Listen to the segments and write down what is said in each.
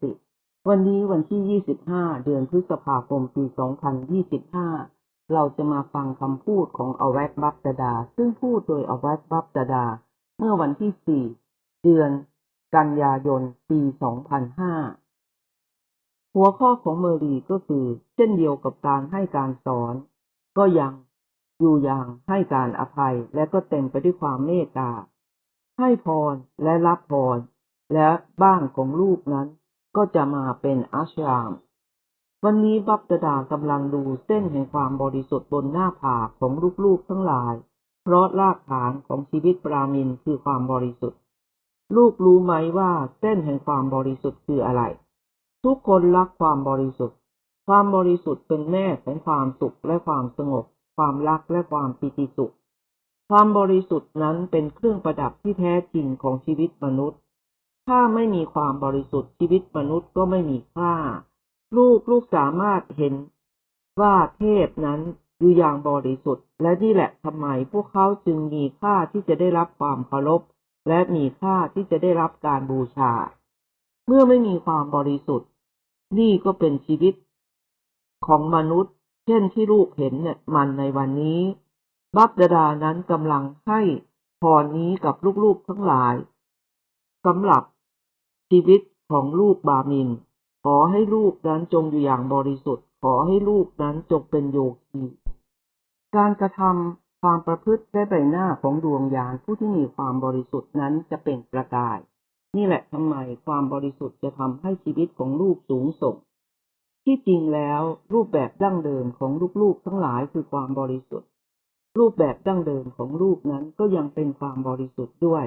สิบวันนี้วันที่ 25 เดือนพฤษภาคม ปี 2025 เราจะมาฟังคำพูดของอแวกบับดาดา ซึ่งพูดโดยอแวกบับดาดา เมื่อวันที่ 4 เดือนกันยายน ปี 2005 หัวข้อของเมอรีก็คือ เช่นเดียวกับการให้การสอน ก็ยังอยู่อย่างให้การอภัยและก็เต็มไปด้วยความเมตตา ให้พรและรับพรและบ้านของลูกนั้น ก็จะมาเป็นอาชราม วันนี้บับดากำลังดูเส้นแห่งความบริสุทธิ์บนหน้าผากของลูกๆทั้งหลาย เพราะรากฐานของชีวิตปรามินคือความบริสุทธิ์ ลูกรู้ไหมว่าเส้นแห่งความบริสุทธิ์คืออะไร ทุกคนรักความบริสุทธิ์ ความบริสุทธิ์เป็นแม่ของความสุขและความสงบ ความรักและความปิติสุข ความบริสุทธิ์นั้นเป็นเครื่องประดับที่แท้จริงของชีวิตมนุษย์ ถ้าไม่มีความบริสุทธิ์ชีวิตมนุษย์ก็ไม่มีค่า ลูกลูกสามารถเห็นว่าเทพนั้นอยู่อย่างบริสุทธิ์ และนี่แหละทำไมพวกเขาจึงมีค่าที่จะได้รับความเคารพและมีค่าที่จะได้รับการบูชา เมื่อไม่มีความบริสุทธิ์ นี่ก็เป็นชีวิตของมนุษย์ เช่นที่ลูกเห็นเนี่ยมันในวันนี้ บับดาดานั้นกำลังให้พรนี้กับลูกๆทั้งหลายสำหรับ ชีวิตของลูกบามิน ขอให้ลูกนั้นจงอยู่อย่างบริสุทธิ์ ขอให้ลูกนั้นจงเป็นโยคี การกระทำความประพฤติและใบหน้าของดวงยานผู้ที่มีความบริสุทธิ์นั้นจะเป็นประกาย นี่แหละทำไมความบริสุทธิ์จะทำให้ชีวิตของลูกสูงส่ง ที่จริงแล้วรูปแบบดั้งเดิมของลูกๆทั้งหลายคือความบริสุทธิ์ รูปแบบดั้งเดิมของลูกนั้นก็ยังเป็นความบริสุทธิ์ด้วย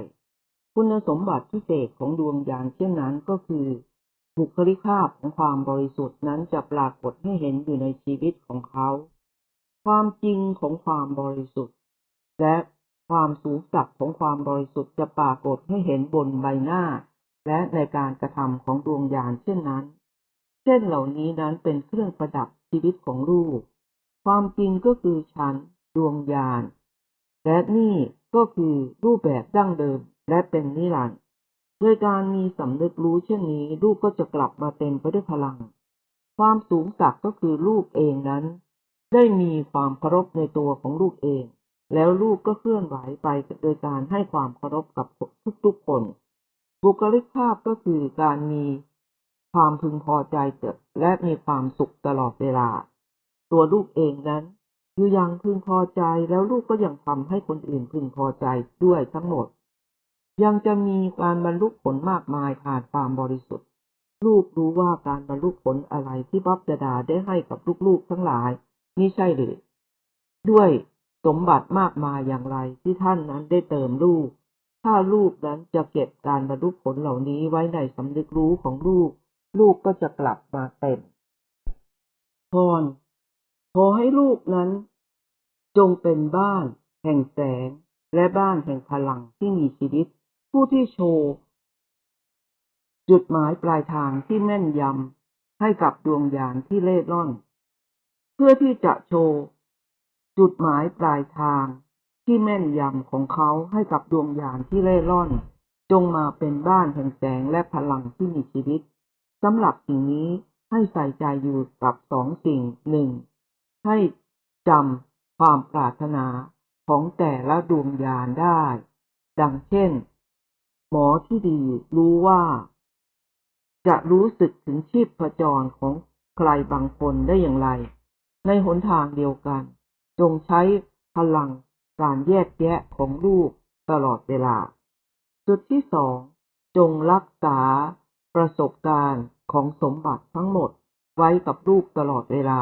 คุณสมบัติพิเศษของดวงยานเช่นนั้นก็คือบุคลิกภาพของความบริสุทธิ์นั้นจะปรากฏให้เห็นอยู่ในชีวิตของเขา ความจริงของความบริสุทธิ์ และความสูงสักของความบริสุทธิ์จะปรากฏให้เห็นบนใบหน้า และในการกระทำของดวงยานเช่นนั้น เช่นเหล่านี้นั้นเป็นเครื่องประดับชีวิตของลูก ความจริงก็คือชั้นดวงยาน และนี่ก็คือรูปแบบดั้งเดิม และเป็นนิรันดร์โดยการมีสำนึกรู้เช่นนี้ ลูกก็จะกลับมาเต็มไปด้วยพลัง ความสูงสักก็คือลูกเองนั้น ได้มีความเคารพในตัวของลูกเอง แล้วลูกก็เคลื่อนไหวไปโดยการให้ความเคารพกับทุกๆคน บุคลิกภาพก็คือการมีความพึงพอใจเกิดและมีความสุขตลอดเวลา ตัวลูกเองนั้นอยู่ยังพึงพอใจแล้วลูกก็ยังทำให้คนอื่นพึงพอใจด้วยทั้งหมด ยังจะมีการบรรลุผลมากมายผ่านความบริสุทธิ์ ลูกรู้ว่าการบรรลุผลอะไรที่บัพจดาได้ให้กับลูกๆทั้งหลายนี่ใช่หรือ ด้วยสมบัติมากมายอย่างไรที่ท่านนั้นได้เติมลูก ถ้าลูกนั้นจะเก็บการบรรลุผลเหล่านี้ไว้ในสำนึกรู้ของลูก ลูกก็จะกลับมาเต็มพรขอให้ลูกนั้น จงเป็นบ้าน แห่งแสง และบ้านแห่งพลังที่มีชีวิต ผู้ที่โชว์จุดหมายปลายทางที่แม่นยำให้กับดวงยานที่เล่ร่อน เพื่อที่จะโชว์จุดหมายปลายทางที่แม่นยำของเขาให้กับดวงยานที่เล่ร่อน จงมาเป็นบ้านแห่งแสงและพลังที่มีชีวิตสำหรับสิ่งนี้ให้ใส่ใจอยู่กับสองสิ่งหนึ่งให้จำความปรารถนาของแต่ละดวงยานได้ ดังเช่น หมอที่ดีรู้ว่า จะรู้สึกถึงชีพจรของใครบางคนได้อย่างไร ในหนทางเดียวกัน จงใช้พลังการแยกแยะของลูกตลอดเวลา จุดที่สองจงรักษาประสบการณ์ของสมบัติทั้งหมดไว้กับลูกตลอดเวลา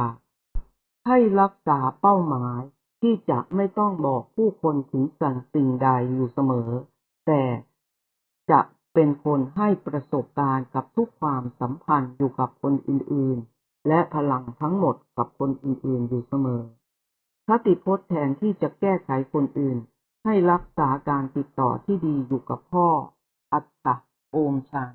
ให้รักษาเป้าหมายที่จะไม่ต้องบอกผู้คนถึงสั่งสิ่งใดอยู่เสมอ แต่ จะเป็นคนให้ประสบการณ์กับทุกความสัมพันธ์อยู่กับคนอื่นๆ และพลังทั้งหมดกับคนอื่นๆ อยู่เสมอคติพจน์แทนที่จะแก้ไขคนอื่น ให้รักษาการติดต่อที่ดีอยู่กับพ่อ อัตตะโอมชาน